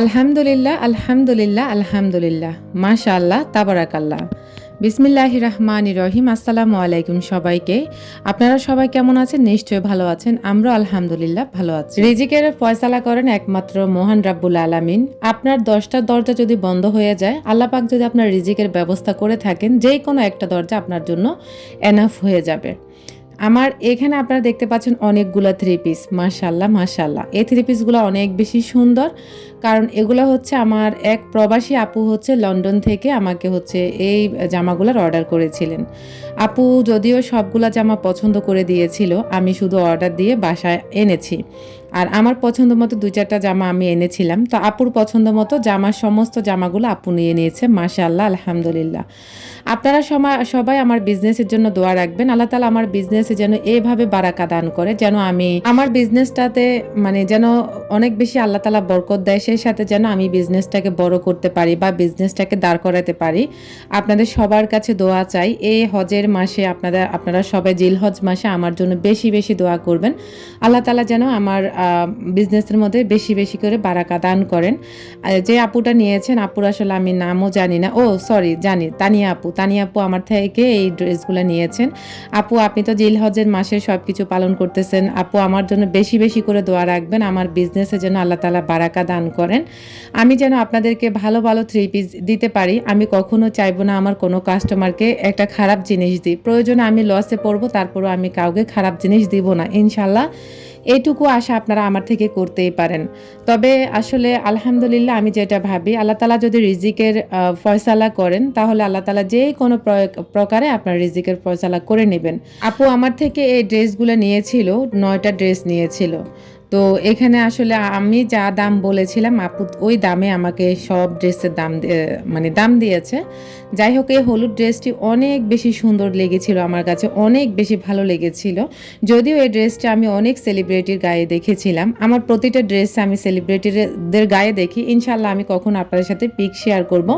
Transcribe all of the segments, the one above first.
আলহামদুলিল্লাহ আলহামদুলিল্লাহ আলহামদুলিল্লাহ। মাশাআল্লাহ, তাবারাকাল্লাহ। বিসমিল্লাহ রহমান রহিম, আসসালামু আলাইকুম সবাইকে। আপনারা সবাই কেমন আছেন? নিশ্চয়ই ভালো আছেন। আমরা আলহামদুলিল্লাহ ভালো আছি। রিজিকের ফয়সালা করেন একমাত্র মহান রাব্বুল আলামিন। আপনার দশটা দরজা যদি বন্ধ হয়ে যায়, আল্লাহ পাক যদি আপনার রিজিকের ব্যবস্থা করে থাকেন যে কোনো একটা দরজা আপনার জন্য এনাফ হয়ে যাবে। আমার এখানে আপনারা দেখতে পাচ্ছেন অনেকগুলো থ্রি পিস মাশাল্লাহ মাশাল্লাহ এই থ্রি পিসগুলো অনেক বেশি সুন্দর। কারণ এগুলো হচ্ছে আমার এক প্রবাসী আপু হচ্ছে লন্ডন থেকে আমাকে হচ্ছে এই জামাগুলোর অর্ডার করেছিলেন। আপু যদিও সবগুলো জামা পছন্দ করে দিয়েছিল, আমি শুধু অর্ডার দিয়ে বাসায় এনেছি। আর আমার পছন্দ মতো দুই চারটা জামা আমি এনেছিলাম। তো আপুর পছন্দ মতো জামার সমস্ত জামাগুলো আপু নিয়ে নিয়েছে মাশাল্লাহ আলহামদুলিল্লাহ। আপনারা সবাই আমার বিজনেসের জন্য দোয়া রাখবেন। আল্লাহ তালা আমার বিজনেসে যেন এভাবে বারাকা দান করে, যেন আমি আমার বিজনেসটাতে মানে যেন অনেক বেশি আল্লাহ তালা বরকত দেয়, সেই সাথে যেন আমি বিজনেসটাকে বড় করতে পারি বা বিজনেসটাকে দাঁড় করাতে পারি। আপনাদের সবার কাছে দোয়া চাই। এই হজের মাসে আপনাদের আপনারা সবাই জিল হজ মাসে আমার জন্য বেশি বেশি দোয়া করবেন। আল্লাহ তালা যেন আমার বিজনেসের মধ্যে বেশি বেশি করে বারাকা দান করেন। যে আপুটা নিয়েছেন, আপুর আসলে আমি নামও জানি না। ও সরি জানি, তানিয়া আপু। তানিয়া আপু আমার থেকে এই ড্রেসগুলো নিয়েছেন। আপু, আপনি তো জিল হজের মাসে সব কিছু পালন করতেছেন। আপু, আমার জন্য বেশি বেশি করে দোয়া রাখবেন। আমার বিজনেসে যেন আল্লাহ তালা বারাকা দান করেন। আমি যেন আপনাদেরকে ভালো ভালো থ্রি পিস দিতে পারি। আমি কখনো চাইব না আমার কোনো কাস্টমারকে একটা খারাপ জিনিস দিই। প্রয়োজনে আমি লসে পড়ব, তারপরও আমি কাউকে খারাপ জিনিস দিব না। ইনশাল্লাহ এইটুকু আশা আপনারা আমার থেকে করতেই পারেন। তবে আসলে আলহামদুলিল্লাহ আমি যেটা ভাবি, আল্লাহ তালা যদি রিজিকের ফয়সালা করেন, তাহলে আল্লাহ তালা যে কোনো প্রকারে আপনার রিজিকের ফয়সালা করে নেবেন। আপু আমার থেকে এই ড্রেসগুলো নিয়েছিল, নয়টা ড্রেস নিয়েছিল। তো এখানে আসলে আমি যা দাম বলেছিলাম, আপু ওই দামে আমাকে সব ড্রেসের দাম মানে দাম দিয়েছে। যাই হোক, এই হলুদ ড্রেসটি অনেক বেশি সুন্দর লেগেছিল আমার কাছে, অনেক বেশি ভালো লেগেছিল। যদিও এই ড্রেসটা আমি অনেক সেলিব্রিটির গায়ে দেখেছিলাম, আমার প্রতিটা ড্রেস আমি সেলিব্রিটিদের গায়ে দেখি। ইনশাল্লাহ আমি কখন আপনাদের সাথে পিক শেয়ার করব,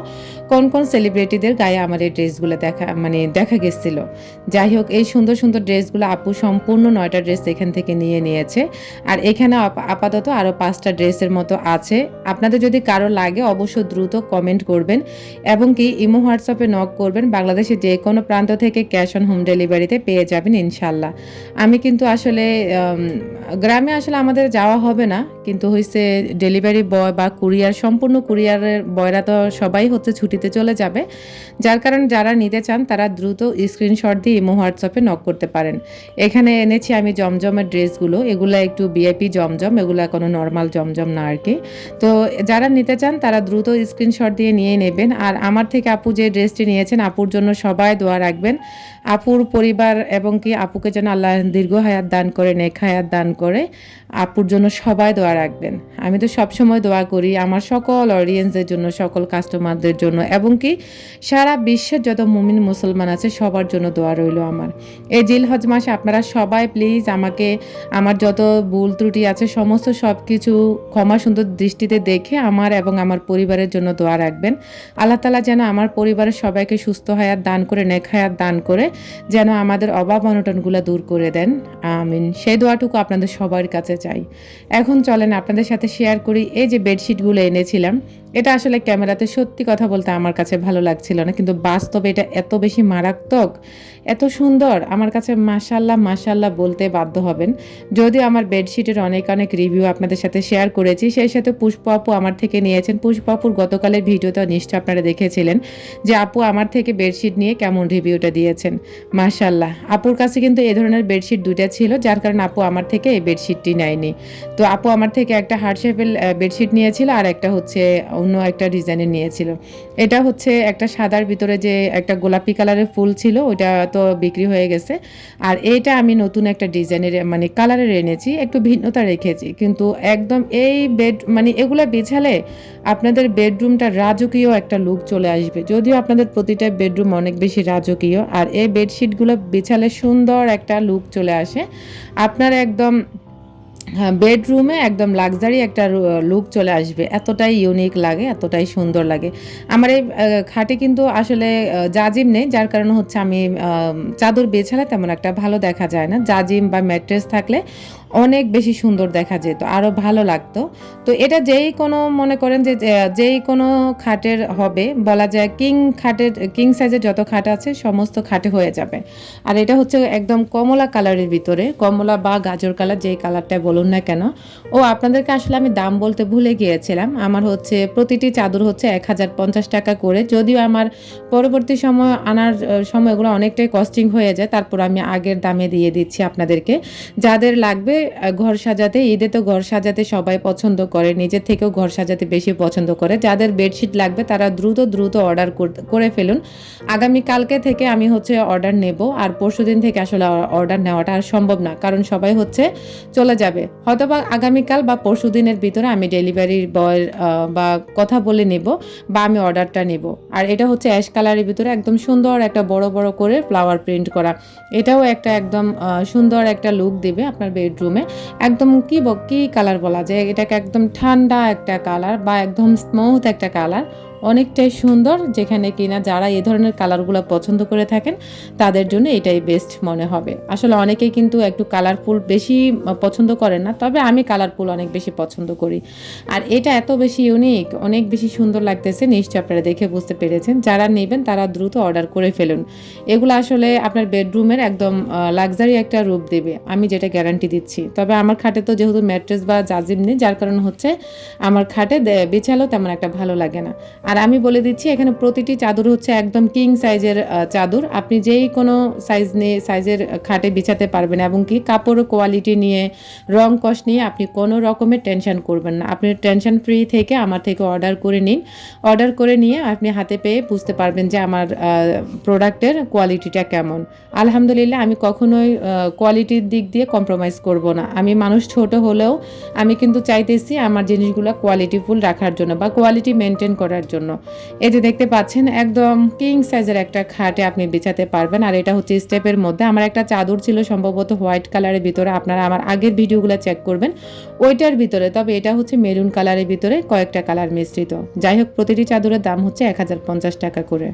কোন কোন সেলিব্রিটিদের গায়ে আমার এই ড্রেসগুলো দেখা মানে দেখা গেছিল। যাই হোক, এই সুন্দর সুন্দর ড্রেসগুলো আপু সম্পূর্ণ নয়টা ড্রেস এখান থেকে নিয়ে নিয়েছে। আর এখানে আপাতত আরও পাঁচটা ড্রেসের মতো আছে। আপনাদের যদি কারও লাগে অবশ্য দ্রুত কমেন্ট করবেন এবং কি ইমো, হোয়াটসঅ্যাপে নক করবেন। বাংলাদেশের যে কোনো প্রান্ত থেকে ক্যাশ অন হোম ডেলিভারিতে পেয়ে যাবেন ইনশাল্লাহ আমি কিন্তু আসলে গ্রামে আসলে আমাদের যাওয়া হবে না, কিন্তু হয়েছে ডেলিভারি বয় বা কুরিয়ার, সম্পূর্ণ কুরিয়ারের বয়রা তো সবাই হচ্ছে ছুটিতে চলে যাবে। যার কারণে যারা নিতে চান, তারা দ্রুত স্ক্রিনশট দিয়ে ইমো, হোয়াটসঅ্যাপে নক করতে পারেন। এখানে এনেছি আমি জমজমের ড্রেসগুলো। এগুলো একটু বিআইপি জমজম, এগুলো কোনো নর্মাল জমজম না আর কি তো যারা নিতে চান, তারা দ্রুত স্ক্রিনশট দিয়ে নিয়ে নেবেন। আর আমার থেকে আপু যে ড্রেসটি নিয়েছেন, আপুর জন্য সবাই দোয়া রাখবেন। আপুর পরিবার এবং কি আপুকে যেন আল্লাহ দীর্ঘ হায়াত দান করে, নেক হায়াত দান করে, আপুর জন্য সবাই দোয়া রাখবেন। আমি তো সবসময় দোয়া করি আমার সকল অডিয়েন্সদের জন্য, সকল কাস্টমারদের জন্য এবং কি সারা বিশ্বের যত মুমিন মুসলমান আছে, সবার জন্য দোয়া রইল আমার। এই জিল হজ মাসে আপনারা সবাই প্লিজ আমাকে আমার যত ভুল ত্রুটি আছে, সমস্ত সব কিছু ক্ষমা সুন্দর দৃষ্টিতে দেখে আমার এবং আমার পরিবারের জন্য দোয়া রাখবেন। আল্লাহ তালা যেন আমার পরিবারের সবাইকে সুস্থ হায়াত দান করে, নেক দান করে, যেন আমাদের অভাব অনটনগুলো দূর করে দেন। আমিন। সেই দোয়াটুকু আপনাদের সবার কাছে চাই। এখন চলেন আপনাদের সাথে শেয়ার করি। এই যে বেডশিটগুলো এনেছিলাম এটা আসলে ক্যামেরাতে সত্যি কথা বলতে আমার কাছে ভালো লাগছিল না, কিন্তু বাস্তবে এটা এত বেশি মারাত্মক, এত সুন্দর, আমার কাছে মাসাল্লাহ মাসাল্লাহ বলতে বাধ্য হবেন। যদিও আমার বেডশিটের অনেক অনেক রিভিউ আপনাদের সাথে শেয়ার করেছি, সেই সাথে পুষ্প আপু আমার থেকে নিয়েছেন। পুষ্প আপুর গতকালের ভিডিওতে নিশ্চয় আপনারা দেখেছিলেন যে আপু আমার থেকে বেডশিট নিয়ে কেমন রিভিউটা দিয়েছেন। মাসাল্লাহ আপুর কাছে কিন্তু এ ধরনের বেডশিট দুইটা ছিল, যার কারণে আপু আমার থেকে এই বেডশিটটি নেয়নি। তো আপু আমার থেকে একটা হার্ট শেপের বেডশিট নিয়েছিল, আর একটা হচ্ছে অন্য একটা ডিজাইনের নিয়েছিল। এটা হচ্ছে একটা সাদার ভিতরে যে একটা গোলাপি কালারের ফুল ছিল, ওইটা তো বিক্রি হয়ে গেছে। আর এইটা আমি নতুন একটা ডিজাইনের মানে কালারের এনেছি, একটু ভিন্নতা রেখেছি। কিন্তু একদম এই বেড মানে এগুলো বিছালে আপনাদের বেডরুমটা রাজকীয় একটা লুক চলে আসবে। যদিও আপনাদের প্রতিটা বেডরুম অনেক বেশি রাজকীয়, আর এই বেডশিটগুলো বিছালে সুন্দর একটা লুক চলে আসে। আপনার একদম বেডরুমে একদম লাক্সারি একটা লুক চলে আসবে। এতটাই ইউনিক লাগে, এতটাই সুন্দর লাগে। আমার এই খাটে কিন্তু আসলে জাজিম নেই, যার কারণে হচ্ছে আমি চাদর বেছালে তেমন একটা ভালো দেখা যায় না। জাজিম বা ম্যাট্রেস থাকলে অনেক বেশি সুন্দর দেখা যেত আরও ভালো লাগতো। তো এটা যেই কোনো মনে করেন যে যেই কোনো খাটের হবে, বলা যায় কিং খাটের কিং সাইজের যত খাট আছে, সমস্ত খাটে হয়ে যাবে। আর এটা হচ্ছে একদম কমলা কালারের ভিতরে, কমলা বা গাজর কালার, যেই কালারটা বলুন না কেন। ও, আপনাদেরকে আসলে আমি দাম বলতে ভুলে গিয়েছিলাম। আমার হচ্ছে, প্রতিটি চাদর হচ্ছে এক হাজার পঞ্চাশ টাকা করে। যদিও আমার পরবর্তী সময় আনার সময় এগুলো অনেকটাই কস্টিং হয়ে যায়, তারপর আমি আগের দামে দিয়ে দিচ্ছি আপনাদেরকে। যাদের লাগবে ঘর সাজাতে, ঈদে তো ঘর সাজাতে সবাই পছন্দ করে, নিজের থেকেও ঘর সাজাতে বেশি পছন্দ করে। যাদের বেডশিট লাগবে তারা দ্রুত দ্রুত অর্ডার করে ফেলুন। আগামী কালকে থেকে আমি হচ্ছে অর্ডার নেব, আর পরশু দিন থেকে আসলে অর্ডার নেওয়াটা আর সম্ভব না, কারণ সবাই হচ্ছে চলে যাবে। হয়তো বা আগামীকাল বা পরশু দিনের ভিতরে আমি ডেলিভারি বয় বা কথা বলে নেব, বা আমি অর্ডারটা নেব। আর এটা হচ্ছে অ্যাশ কালারের ভিতরে একদম সুন্দর একটা বড় বড় করে ফ্লাওয়ার প্রিন্ট করা। এটাও একটা একদম সুন্দর একটা লুক দেবে আপনার বেডরুমে। একদম কি কি কালার বলা যায়? এটাকে একদম ঠান্ডা একটা কালার বা একদম স্মুথ একটা কালার অনেকটাই সুন্দর, যেখানে কিনা যারা এই ধরনের কালারগুলো পছন্দ করে থাকেন, তাদের জন্য এটাই বেস্ট মনে হবে। আসলে অনেকেই কিন্তু একটু কালারফুল বেশি পছন্দ করেন না, তবে আমি কালারফুল অনেক বেশি পছন্দ করি। আর এটা এত বেশি ইউনিক অনেক বেশি সুন্দর লাগতেছে, নিশ্চয়ই আপনারা দেখে বুঝতে পেরেছেন। যারা নেবেন, তারা দ্রুত অর্ডার করে ফেলুন। এগুলো আসলে আপনার বেডরুমের একদম লাক্সারি একটা রূপ দেবে, আমি যেটা গ্যারান্টি দিচ্ছি। তবে আমার খাটে তো যেহেতু ম্যাট্রেস বা জাজিম নেই, যার কারণ হচ্ছে আমার খাটে বিছালেও তেমন একটা ভালো লাগে না। আর আমি বলে দিচ্ছি, এখানে প্রতিটি চাদর হচ্ছে একদম কিং সাইজের চাদর। আপনি যেই কোনো সাইজ নিয়ে সাইজের খাটে বিছাতে পারবেন এবং কি কাপড় কোয়ালিটি নিয়ে, রং কষ নিয়ে আপনি কোনো রকমের টেনশন করবেন না। আপনি টেনশন ফ্রি থেকে আমার থেকে অর্ডার করে নিন। অর্ডার করে নিয়ে আপনি হাতে পেয়ে বুঝতে পারবেন যে আমার প্রোডাক্টের কোয়ালিটিটা কেমন। আলহামদুলিল্লাহ, আমি কখনোই কোয়ালিটির দিক দিয়ে কম্প্রোমাইজ করব না। আমি মানুষ ছোট হলেও আমি কিন্তু চাইতেছি আমার জিনিসগুলো কোয়ালিটিফুল রাখার জন্য বা কোয়ালিটি মেনটেন করার জন্য। এই যে দেখতে পাচ্ছেন, একদম কিং সাইজের একটা খাটে আপনি বিছাতে পারবেন। আর এটা হচ্ছে স্টেপের মধ্যে। আমার একটা চাদর ছিল, সম্ভবত হোয়াইট কালারের ভিতরে। আপনারা আমার আগের ভিডিওগুলো চেক করবেন। ওইটার ভিতরে, তবে এটা হচ্ছে মেরুন কালারের ভিতরে কয়েকটা কালার মিশ্রিত। যাই হোক, প্রতিটি চাদরের দাম হচ্ছে এক হাজার পঞ্চাশ টাকা করে।